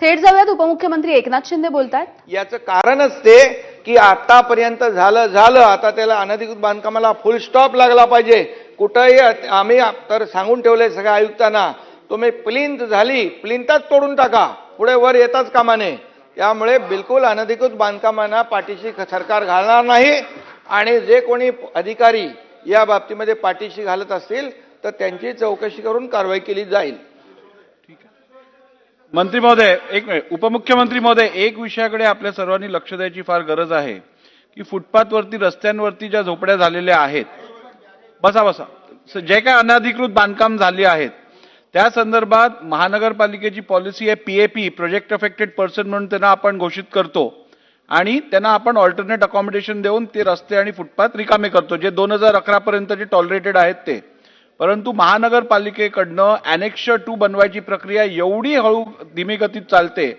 थेट जाऊयात. उपमुख्यमंत्री एकनाथ शिंदे बोलतात याचं कारणच ते की आतापर्यंत झालं झालं. आता त्याला अनधिकृत बांधकामाला फुल स्टॉप लागला पाहिजे. कुठंही आम्ही तर सांगून ठेवले सगळ्या आयुक्तांना तुम्ही प्लिंत झाली प्लिंतच तोडून टाका. पुढे वर येताच कामा नये त्यामुळे बिलकुल अनधिकृत बांधकामांना पाठीशी सरकार घालणार नाही. आणि जे कोणी अधिकारी या बाबतीमध्ये पाठीशी घालत असतील तर त्यांची चौकशी करून कारवाई केली जाईल. मंत्री महोदय एक मिनिट. उपमुख्यमंत्री महोदय एक विषयाकडे आपल्या सर्वांनी लक्ष द्यायची फार गरज आहे की फुटपाथवरती रस्त्यांवरती ज्या झोपड्या झालेल्या आहेत बसा बसा. जे काय अनधिकृत बांधकाम झाले आहेत त्या संदर्भात महानगरपालिकेची पॉलिसी आहे पीएपी प्रोजेक्ट अफेक्टेड पर्सन म्हणून त्यांना आपण घोषित करतो. आणि त्यांना आपण ऑल्टरनेट अकॉमोडेशन देऊन ते रस्ते आणि फुटपाथ रिकामे करतो जे दोन हजार अकरापर्यंत जे टॉलरेटेड आहेत ते. परंतु महानगरपालिकेकडनं अनेक्श टू बनवायची प्रक्रिया एवढी हळू धीमी गतीत चालते